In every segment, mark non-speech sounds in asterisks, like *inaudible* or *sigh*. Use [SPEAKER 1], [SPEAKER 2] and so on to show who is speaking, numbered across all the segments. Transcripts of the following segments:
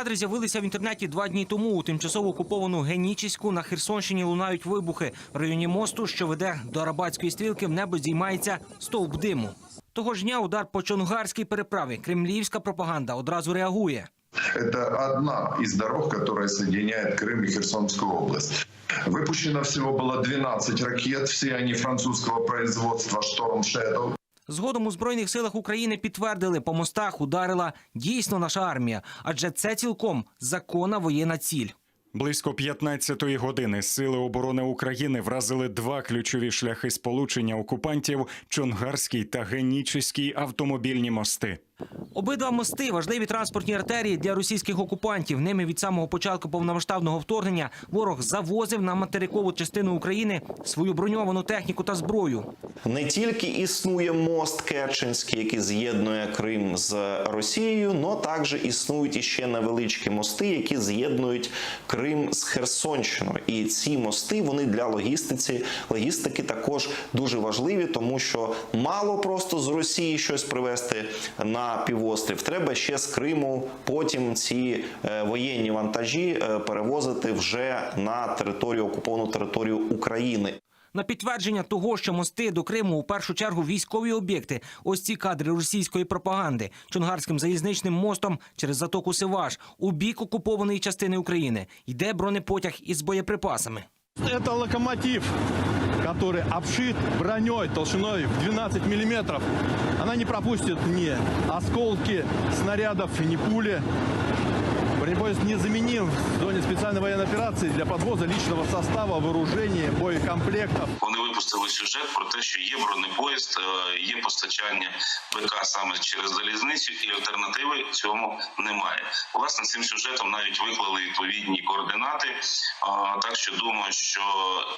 [SPEAKER 1] кадри з'явилися в інтернеті два дні тому. У тимчасово окуповану Генічіську на Херсонщині лунають вибухи. В районі мосту, що веде до Арабатської стрілки, в небо здіймається стовп диму. Того ж дня удар по Чонгарській переправі. Кремлівська пропаганда одразу реагує.
[SPEAKER 2] Это одна из дорог, которая соединяет Крым и Херсонскую область. Выпущено всего было 12 ракет, все они французского производства «Шторм Shadow».
[SPEAKER 1] Згодом у збройних силах України підтвердили, по мостах ударила дійсно наша армія, адже це цілком законна воєнна ціль.
[SPEAKER 3] Близько 15-ї години сили оборони України вразили два ключові шляхи сполучення окупантів Чонгарський та Генічеський автомобільні мости.
[SPEAKER 1] Обидва мости важливі транспортні артерії для російських окупантів. Ними від самого початку повномасштабного вторгнення ворог завозив на материкову частину України свою броньовану техніку та зброю.
[SPEAKER 4] Не тільки існує мост Керченський, який з'єднує Крим з Росією, но також існують іще невеличкі мости, які з'єднують Крим з Херсонщиною. І ці мости вони для логістиці логістики також дуже важливі, тому що мало просто з Росії щось привезти на півострів. Треба ще з Криму потім ці е, воєнні вантажі е, перевозити вже на територію окуповану територію України.
[SPEAKER 1] На підтвердження того, що мости до Криму у першу чергу військові об'єкти. Ось ці кадри російської пропаганди Чонгарським залізничним мостом через затоку Сиваш у бік окупованої частини України йде бронепотяг із боєприпасами.
[SPEAKER 5] Это локомотив, который обшит броней толщиной в 12 миллиметров. Она не пропустит ни осколки снарядов, ни пули. Бронепоезд незаменим в зоне специальной военной операции для подвоза личного состава, вооружения, боекомплектов.
[SPEAKER 6] Вони випустили сюжет про те, що є бронепоїзд, е, є постачання ПК саме через залізницю, і альтернативи цьому немає. Власне, цим сюжетом навіть виклали відповідні координати. Так що думаю, що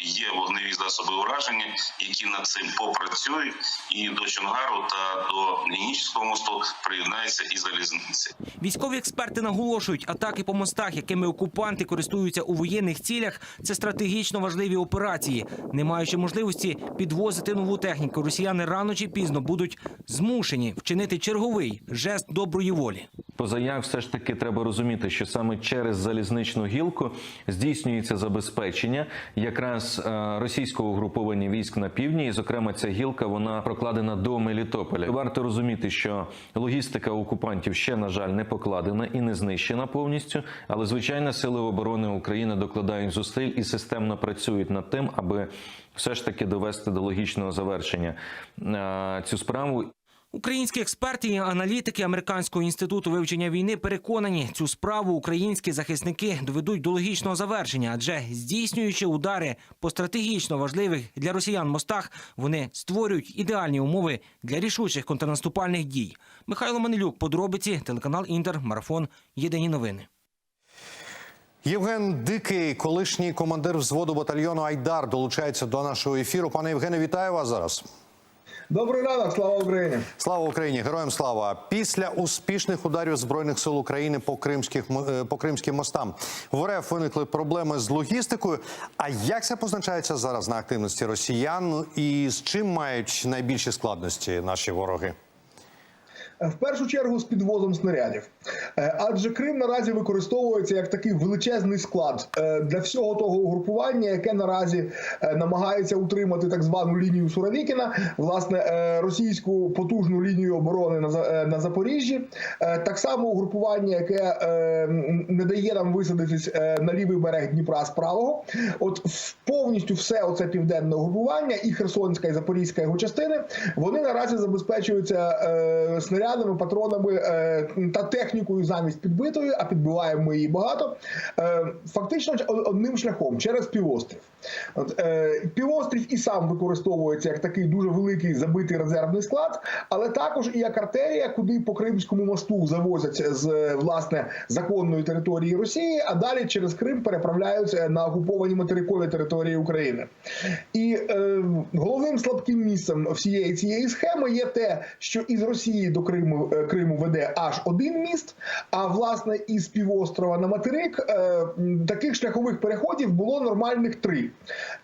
[SPEAKER 6] є вогневі засоби ураження, які над цим попрацюють, і до Чонгару та до Генічського мосту приєднається і залізниця.
[SPEAKER 1] Військові експерти наголошують, атаки по мостах, якими окупанти користуються у воєнних цілях, це стратегічно важливі операції. Не маючи можливості підвозити нову техніку, росіяни рано чи пізно будуть змушені вчинити черговий жест доброї волі.
[SPEAKER 7] Позаяк все ж таки треба розуміти, що саме через залізничну гілку здійснюється забезпечення якраз е, російського угруповання військ на півдні, і зокрема ця гілка вона прокладена до Мелітополя. Варто розуміти, що логістика окупантів ще на жаль не покладена і не знищена повністю. Але звичайно, сили оборони України докладають зусиль і системно працюють над тим, аби все ж таки довести до логічного завершення е, цю справу.
[SPEAKER 1] Українські експерти і аналітики Американського інституту вивчення війни переконані, цю справу українські захисники доведуть до логічного завершення, адже здійснюючи удари по стратегічно важливих для росіян мостах, вони створюють ідеальні умови для рішучих контрнаступальних дій. Михайло Манилюк, подробиці, телеканал Інтер, марафон. Єдині новини.
[SPEAKER 8] Євген Дикий, колишній командир взводу батальйону Айдар, долучається до нашого ефіру. Пане Євгене, вітаю вас зараз.
[SPEAKER 9] Добрий ранок, слава Україні.
[SPEAKER 8] Слава Україні, героям слава! Після успішних ударів збройних сил України по кримських е, по кримським мостам в РФ виникли проблеми з логістикою. А як це позначається зараз на активності росіян? І з чим мають найбільші складності наші вороги?
[SPEAKER 9] В першу чергу з підвозом снарядів, Е, адже Крим наразі використовується як такий величезний склад е, для всього того угрупування, яке наразі е, намагається утримати так звану лінію Суровікіна, власне, е, російську потужну лінію оборони на За- е, на Запоріжжі, Е, так само угрупування, яке е, не дає нам висадитись е, на лівий берег Дніпра з правого. От повністю все оце південне угрупування, і Херсонська, і Запорізька його частини, вони наразі забезпечуються е, снарядами, патронами е, та технікою замість підбитої, а підбиваємо її багато. Е, фактично одним шляхом через півострів. Е, півострів і сам використовується як такий дуже великий забитий резервний склад, але також і як артерія, куди по Кримському мосту завозять з власне законної території Росії, а далі через Крим переправляються на окуповані материкові території України. І е, головним слабким місцем всієї цієї схеми є те, що із Росії до Криму Криму, е, Криму веде аж один міст. А власне із півострова на материк е, таких шляхових переходів було нормальних три.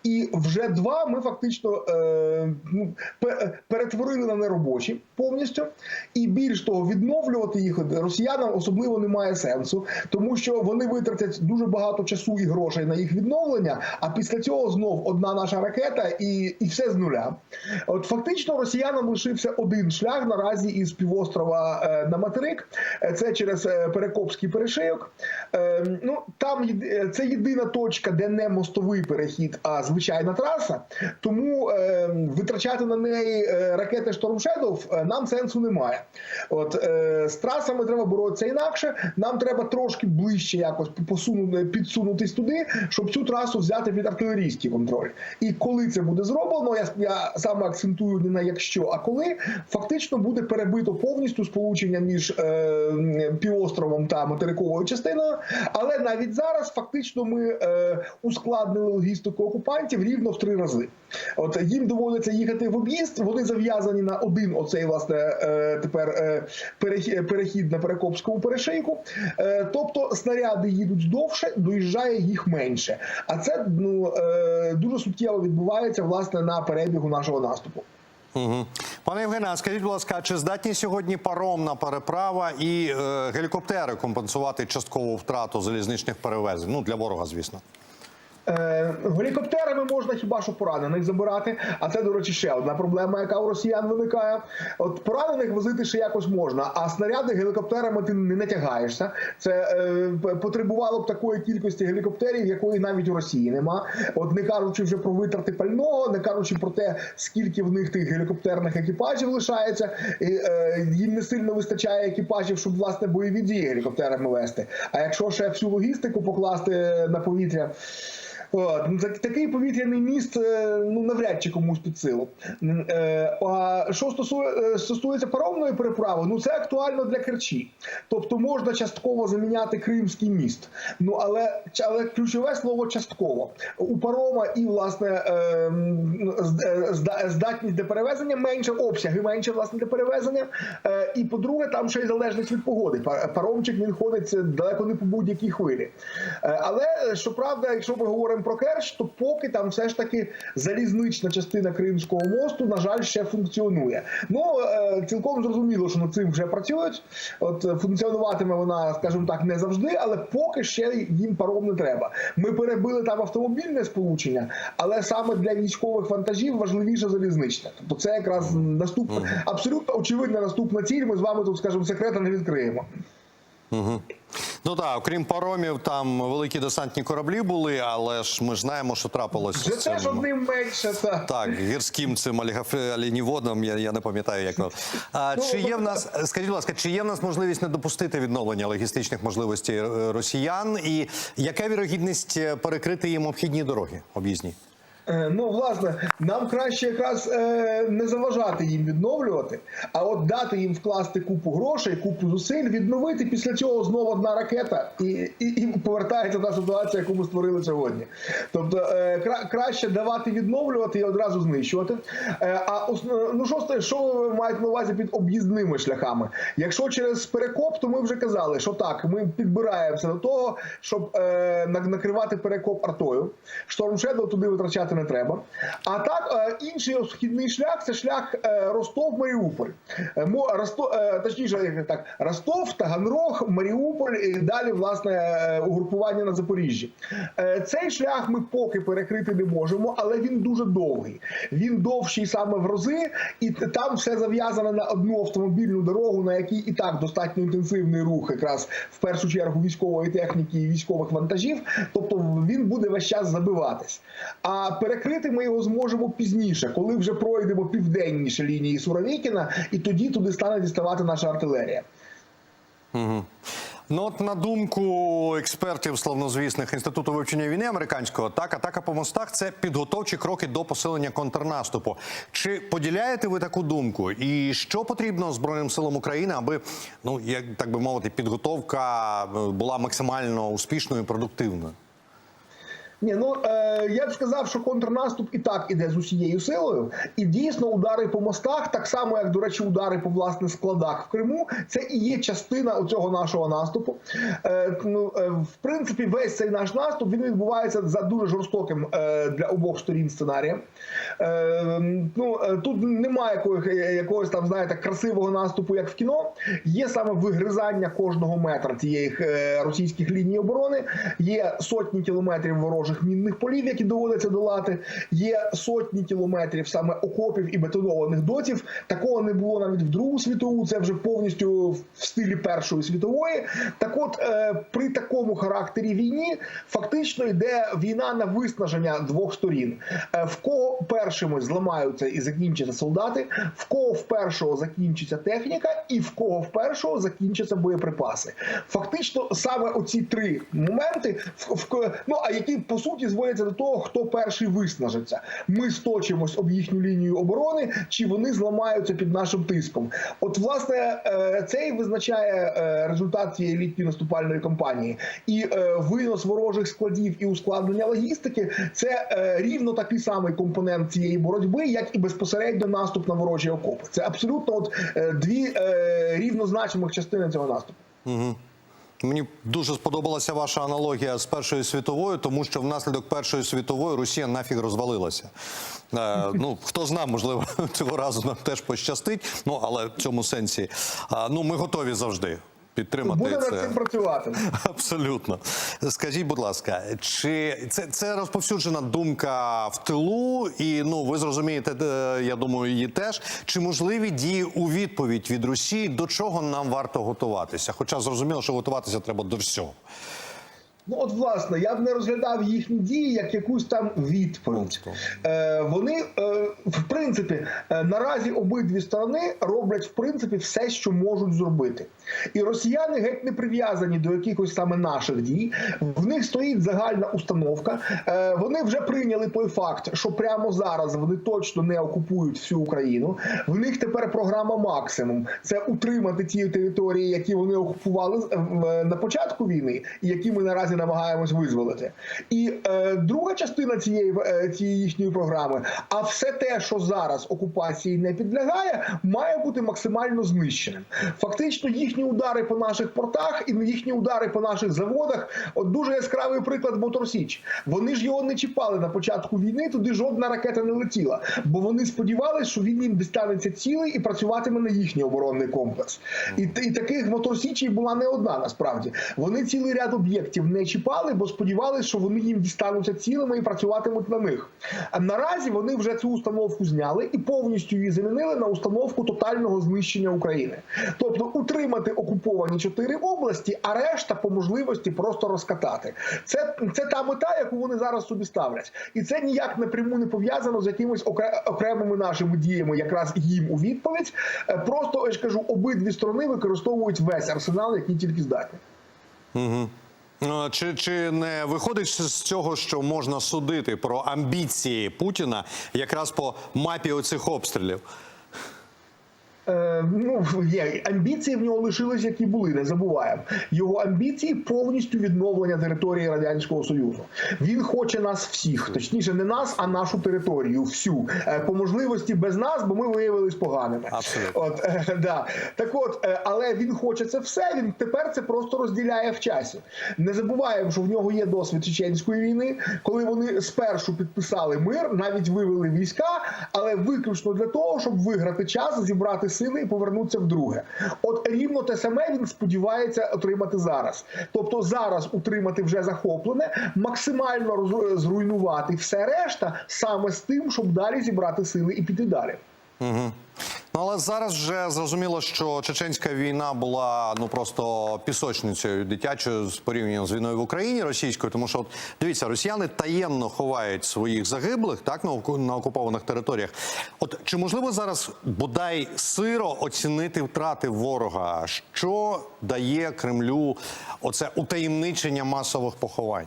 [SPEAKER 9] І вже два ми фактично е, ну, пе- перетворили на неробочі повністю. І більш того, відновлювати їх росіянам особливо немає сенсу, тому що вони витратять дуже багато часу і грошей на їх відновлення. А після цього знов одна наша ракета, і, і все з нуля. От фактично росіянам лишився один шлях наразі із півострова е, на материк. Е, Це через е, Перекопський перешийок. Ну там це єдина точка, де не мостовий перехід, а звичайна траса. Тому витрачати на неї ракети Storm Shadow нам сенсу немає. От з трасами треба боротися інакше. Нам треба трошки ближче якось посунути, підсунутись туди, щоб цю трасу взяти під артилерійський контроль. І коли це буде зроблено, я, я саме акцентую не на якщо, а коли фактично буде перебито повністю сполучення між е, півостровом та материковою частиною. Але навіть зараз фактично ми е, ускладнили логістику окупантів рівно в три рази. От їм доводиться їхати в об'їзд. Вони зав'язані на один оцей власне е, тепер е, перехід, на перекопському перешийку. Е, тобто снаряди їдуть довше, доїжджає їх менше. А це ну е, дуже суттєво відбувається власне на перебігу нашого наступу.
[SPEAKER 8] Угу. Пане Євгене, скажіть, будь ласка, чи здатні сьогодні паромна переправа і е, гелікоптери компенсувати часткову втрату залізничних перевезень? Ну для ворога, звісно.
[SPEAKER 9] Е, Гелікоптерами можна хіба що поранених забирати. А це, до речі, ще одна проблема, яка у росіян виникає. От поранених возити ще якось можна, а снаряди гелікоптерами ти не натягаєшся. Це е, потребувало б такої кількості гелікоптерів, якої навіть у Росії нема. От не кажучи вже про витрати пального, не кажучи про те, скільки в них тих гелікоптерних екіпажів лишається. І, е, їм не сильно вистачає екіпажів, щоб власне бойові дії гелікоптерами вести. А якщо ще всю логістику покласти на повітря. От, ну, так- такий повітряний міст е, ну навряд чи комусь під силу. Е, А що е, стосується паромної переправи, ну це актуально для Керчі. Тобто можна частково заміняти Кримський міст. Ну але, але ключове слово частково. У парома і власне здатність для перевезення менше, обсяги менше власне для перевезення. І по-друге, там ще й залежність від погоди. Паромчик він ходить далеко не по будь-якій хвилі. Але щоправда, якщо ми говоримо про Керч, то поки там все ж таки залізнична частина Кримського мосту, на жаль, ще функціонує. Ну е, цілком зрозуміло, що над цим вже працюють. От е, функціонуватиме вона, скажімо так, не завжди, але поки ще їм паром не треба. Ми перебили там автомобільне сполучення, але саме для військових вантажів важливіше залізничне. Тобто це якраз наступна абсолютно очевидна наступна ціль. Ми з вами тут, скажімо, секрета не відкриємо.
[SPEAKER 8] Ну так, окрім паромів, там великі десантні кораблі були, але ж ми ж знаємо, що трапилось з
[SPEAKER 9] теж одним менше. Та.
[SPEAKER 8] Так, гірським цим олігофе- я, я не пам'ятаю, як воно. А,
[SPEAKER 9] Ну,
[SPEAKER 8] чи є в нас, скажіть, будь ласка, чи є в нас можливість не допустити відновлення логістичних можливостей е, росіян? І яка вірогідність е, перекрити їм обхідні дороги об'їзні?
[SPEAKER 9] Е, Ну, власне, нам краще якраз е, не заважати їм відновлювати, а от дати їм вкласти купу грошей, купу зусиль, відновити після цього знову одна ракета, і, і, і повертається та ситуація, яку ми створили сьогодні. Тобто е, кра, краще давати відновлювати і одразу знищувати. А ну що, що маєте на увазі під об'їзними шляхами? Якщо через перекоп, то ми вже казали, що так, ми підбираємося до того, щоб накривати перекоп артою. Шторм Shadow туди витрачати не треба. А так, е, інший східний шлях це шлях е, Ростов-Маріуполь. Е, точніше, так, Ростов, Таганрог, Маріуполь і далі, власне, угрупування на Запоріжжі. Цей шлях ми поки перекрити не можемо, але він дуже довгий. Він довший саме в рази, і там все зав'язано на одну автомобільну дорогу, на якій і так достатньо інтенсивний рух, якраз в першу чергу військової техніки і військових вантажів. Тобто він буде весь час забиватись. А перекрити ми його зможемо пізніше, коли вже пройдемо південніше лінії Суровікіна, і тоді туди стане діставати наша артилерія.
[SPEAKER 8] Ну, от на думку експертів славнозвісних інституту вивчення війни американського, так атака по мостах це підготовчі кроки до посилення контрнаступу. Чи поділяєте ви таку думку? І що потрібно збройним силам України, аби ну як так би мовити, підготовка е, була максимально успішною і продуктивною?
[SPEAKER 9] Ні, ну е, я б сказав, що контрнаступ і так іде з усією силою, і дійсно удари по мостах, так само як до речі, удари по власне складах в Криму, це і є частина цього нашого наступу. Е, ну, е, в принципі, весь цей наш наступ він відбувається за дуже жорстоким е, для обох сторін сценарієм. Е, ну е, тут немає якогось, якогось там, знаєте, красивого наступу, як в кіно. Є саме вигризання кожного метра цієї е, російських ліній оборони. Є сотні кілометрів ворожих мінних полів, які доводиться долати. Є сотні кілометрів саме окопів і бетонованих дотів. Такого не було навіть в Другу світову. Це вже повністю в стилі Першої світової. Так, от е, при такому характері війні фактично йде війна на виснаження двох сторін. Е, в кого першими зламаються і закінчаться солдати, в кого в першого закінчиться техніка, і в кого в першого закінчаться боєприпаси. Фактично, саме оці три моменти, в, в, ну а які по суті зводяться до того, хто перший виснажиться. Ми сточимось об їхню лінію оборони, чи вони зламаються під нашим тиском. От, власне, е, це і визначає е, результат цієї літньої наступальної кампанії. І е, винос ворожих складів і ускладнення логістики це рівно такий самий компонент цієї боротьби, як і безпосередньо наступ на ворожі окопи. Це абсолютно от дві рівнозначимих частини цього наступу.
[SPEAKER 8] Мені дуже сподобалася ваша аналогія з Першою світовою, тому що внаслідок Першої світової Росія нафіг розвалилася. Е, ну хто знає, можливо, *laughs* цього разу нам теж пощастить. Ну але в цьому сенсі, е, ну ми готові завжди підтримати
[SPEAKER 9] Буде над цим працювати. *laughs*
[SPEAKER 8] Абсолютно. Скажіть, будь ласка, чи це, це розповсюджена думка в тилу, і ну ви зрозумієте, е, я думаю, її теж. Чи можливі дії у відповідь від Росії, до чого нам варто готуватися? Хоча зрозуміло, що готуватися треба до всього.
[SPEAKER 9] Ну, от, власне, я б не розглядав їхні дії як якусь там відповідь. Е, вони, е, в принципі, е, наразі обидві сторони роблять в принципі все, що можуть зробити. І росіяни геть не прив'язані до якихось саме наших дій. В них стоїть загальна установка. Е, вони вже прийняли той факт, що прямо зараз вони точно не окупують всю Україну. В них тепер програма максимум це утримати ті території, які вони окупували е, на початку війни, і які ми наразі намагаємось визволити. І е, друга частина цієї е, цієї їхньої програми, а все те, що зараз окупації не підлягає, має бути максимально знищеним. Фактично, їхні удари по наших портах і їхні удари по наших заводах. От дуже яскравий приклад Моторсіч. Вони ж його не чіпали на початку війни. Туди жодна ракета не летіла, бо вони сподівалися, що він їм дістанеться цілий і працюватиме на їхній оборонний комплекс. І, і таких моторсічей була не одна насправді. Вони цілий ряд об'єктів не чіпали, бо сподівалися, що вони їм дістануться цілими і працюватимуть на них. А наразі вони вже цю установку зняли і повністю її замінили на установку тотального знищення України. Тобто утримати окуповані чотири області, а решта по можливості просто розкатати. Це, це та мета, яку вони зараз собі ставлять, і це ніяк напряму не пов'язано з якимись окре- окремими нашими діями, якраз їм у відповідь. Е, Просто я ж кажу, обидві сторони використовують весь арсенал, який тільки здатні.
[SPEAKER 8] Е, Чи, чи не виходить з цього, що можна судити про амбіції Путіна якраз по мапі оцих обстрілів?
[SPEAKER 9] Е, ну *laughs* є амбіції в нього лишились, які були. Не забуваємо. Його амбіції повністю відновлення території радянського союзу. Він хоче нас всіх, точніше, не нас, а нашу територію. Всю Е, по можливості без нас, бо ми виявились поганими.
[SPEAKER 8] Абсолютно.
[SPEAKER 9] От е, *laughs* да так, от, е, але він хоче це все. Він тепер це просто розділяє в часі. Не забуваємо, що в нього є досвід чеченської війни, коли вони спершу підписали мир, навіть вивели війська, але виключно для того, щоб виграти час, зібрати сили і повернутися вдруге. От рівно те саме він сподівається отримати зараз. Тобто зараз утримати вже захоплене, максимально зруйнувати все решта, саме з тим, щоб далі зібрати сили і піти далі.
[SPEAKER 8] Угу. Ну, але зараз вже зрозуміло, що чеченська війна була ну просто пісочницею дитячою з порівняння з війною в Україні російською, тому що от дивіться, росіяни таємно ховають своїх загиблих так на на окупованих територіях. От чи можливо зараз бодай сиро оцінити втрати ворога? Що дає Кремлю оце утаємничення масових поховань?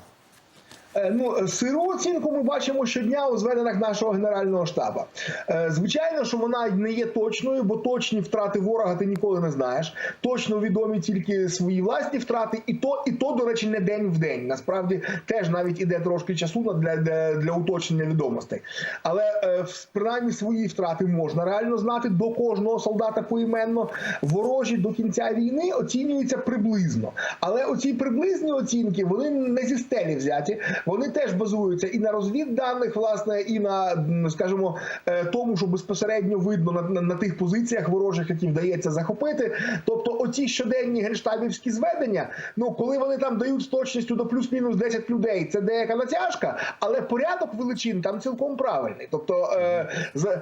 [SPEAKER 9] Е, Ну, сиру оцінку ми бачимо щодня у зведеннях нашого генерального штабу. Е, Звичайно, що вона не є точною, бо точні втрати ворога ти ніколи не знаєш. Точно відомі тільки свої власні втрати, і то, і то, до речі, не день в день. Насправді теж навіть іде трошки часу для, для, для уточнення відомостей. Але е, принаймні свої втрати можна реально знати до кожного солдата поіменно. Ворожі до кінця війни оцінюються приблизно. Але оці приблизні оцінки вони не зі стелі взяті. Вони теж базуються і на розвідданих, власне, і на скажімо, е, тому, що безпосередньо видно на, на, на тих позиціях ворожих, які вдається захопити. Тобто, оці щоденні генштабівські зведення, ну коли вони там дають з точністю до плюс-мінус 10 людей, це деяка натяжка, але порядок величин там цілком правильний. Тобто, е, за,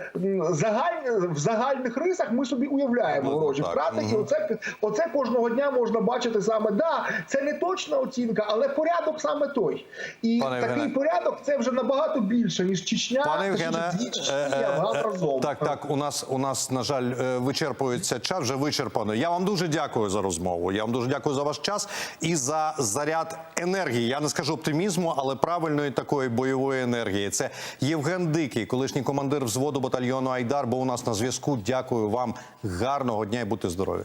[SPEAKER 9] загаль, в загальних рисах ми собі уявляємо
[SPEAKER 8] Ну,
[SPEAKER 9] ворожі
[SPEAKER 8] так,
[SPEAKER 9] втрати, і оце, оце кожного дня можна бачити саме да, це не точна оцінка, але порядок саме той. І
[SPEAKER 8] Пане
[SPEAKER 9] такий
[SPEAKER 8] Євгене.
[SPEAKER 9] порядок це вже набагато більше ніж Чечня,
[SPEAKER 8] Пане Євгене,
[SPEAKER 9] Чечні,
[SPEAKER 8] е, е,
[SPEAKER 9] Афган
[SPEAKER 8] е,
[SPEAKER 9] разом.
[SPEAKER 8] так, так. У нас у нас на жаль е, вичерпується час. Вже вичерпано. Я вам дуже дякую за розмову. Я вам дуже дякую за ваш час і за заряд енергії. Я не скажу оптимізму, але правильної такої бойової енергії. Це Євген Дикий, колишній командир взводу батальйону Айдар. Був у нас на зв'язку. Дякую вам. Гарного дня і будьте здорові.